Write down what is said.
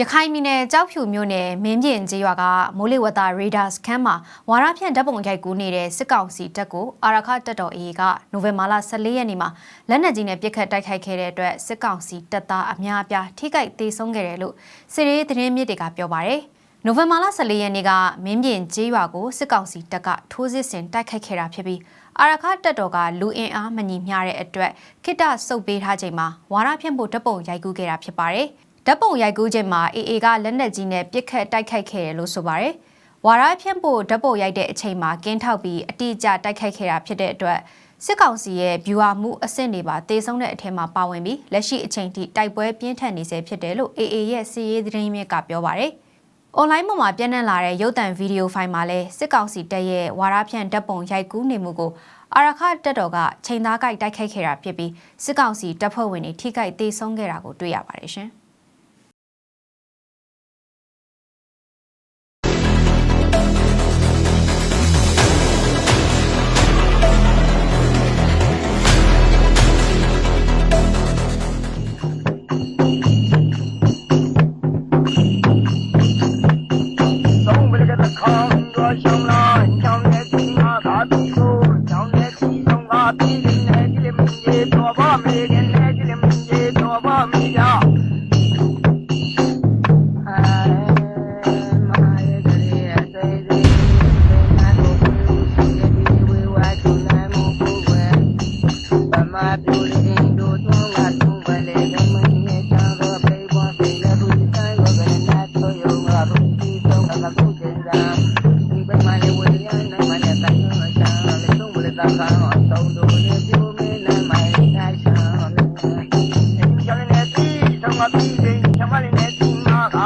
ရခိုင်ပြည်နယ်ကြောက်ဖြူမြို့နယ်မင်းပြင်ကျေးရွာကမိုးလေဝသရေဒါစခန်းမှာဝါရဖြန့်ဓာတ်ပုံရိုက်ကူးနေတဲ့စစ်ကောင်စီတပ်ကိုအာရခတပ်တော် AA ကနိုဝင်ဘာလ14ရက်နေ့မှာလက်နက်ကြီးနဲ့ပစ်ခတ်တိုက်ခိုက်ခဲ့တဲ့အတွက်စစ်ကောင်စီတပ်သားအများအပြားထိခိုက်ဒေဆုံးခဲ့တယ်လို့စစ်ရေးသတင်းမြစ်တွေကပြောပါရယ်နိုဝင်ဘာလ14ရက်နေ့ကမင်းပြင်ကျေးရွာကိုစစ်ကောင်စီတပ်ကထိုးစစ်ဆင်တိုက်ခိုက်ခဲ့တာဖြစ်ပြီးအာရခတပ်တော်ကလူအင်အားမညီမျှတဲ့အတွက်ခိတ္တစုပ်ပေးထားချိန်မှာဝါရဖြန့်ဖို့ဓာတ်ပုံရိုက်ကူးခဲ့တာဖြစ်ပါတယ်။ ဓာတ်ပုံရိုက်ကူးချိန်မှာ AA ကလက်နက်ကြီးနဲ့ပစ်ခတ်တိုက်ခိုက်ခဲ့တယ်လို့ဆိုပါတယ်။ဝါရဖြန့်ဖို့ဓာတ်ပုံရိုက်တဲ့အချိန်မှာကင်းထောက်ပြီးအတိအကျတိုက်ခိုက်ခဲ့တာဖြစ်တဲ့အတွက်စစ်ကောင်စီရဲ့ဗျူဟာမှုအဆင့်တွေပါတေဆုံးတဲ့အထက်မှာပါဝင်ပြီးလက်ရှိအချိန်ထိတိုက်ပွဲပြင်းထန်နေဆဲဖြစ်တယ်လို့ AA ရဲ့စီရေးသတင်းမြစ်ကပြောပါတယ်။ online ပေါ်မှာပြန့်နှံ့လာတဲ့ရုပ်သံဗီဒီယိုဖိုင်မှာလည်းစစ်ကောင်စီတပ်ရဲ့ဝါရဖြန့်ဓာတ်ပုံရိုက်ကူးနေမှုကိုအာရခတပ်တော်ကချိန်သားကြိုက်တိုက်ခိုက်ခဲ့တာဖြစ်ပြီးစစ်ကောင်စီတပ်ဖွဲ့ဝင်တွေထိခိုက်ဒေဆုံးခဲ့တာကိုတွေ့ရပါတယ်ရှင်။ I'm not doing it. Thank you.